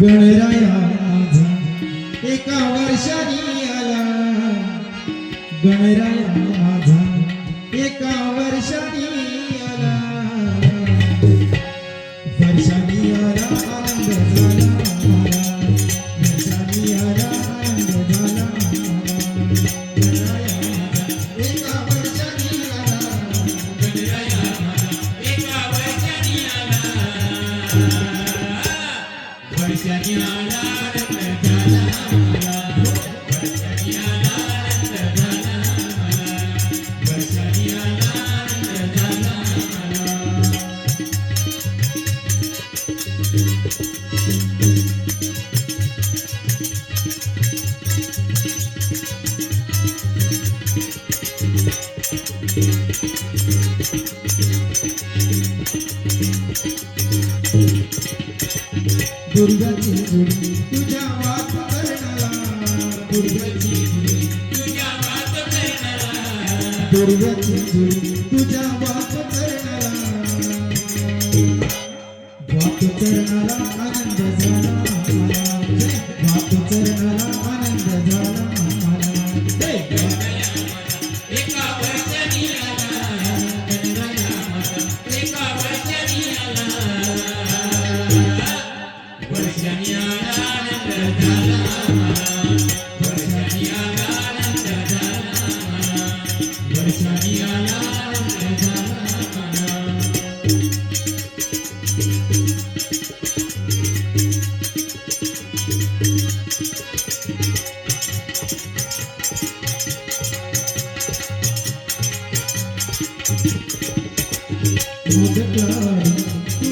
गणराया माझा एका वर्षानी आला. गणराया माझा एका वर्षानी आला. वर्षानी आला आनंद झाला. दुर्गाची झुडी तुझ्या वात करणारा. दुर्गाची झुडी तुझ्या वात करणारा आनंद झाला. Music love.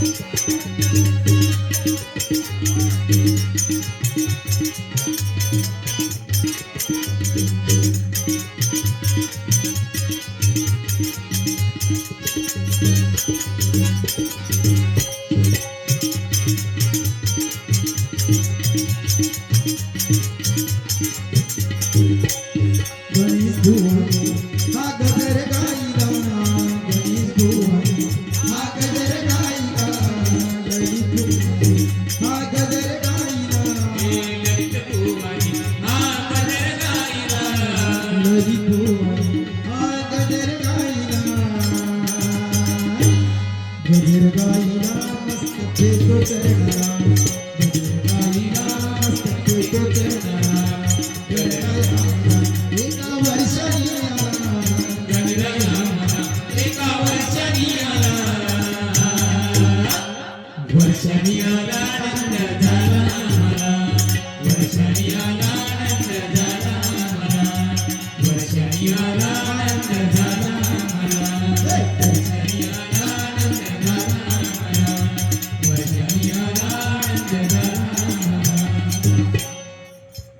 Thank you. What is any other?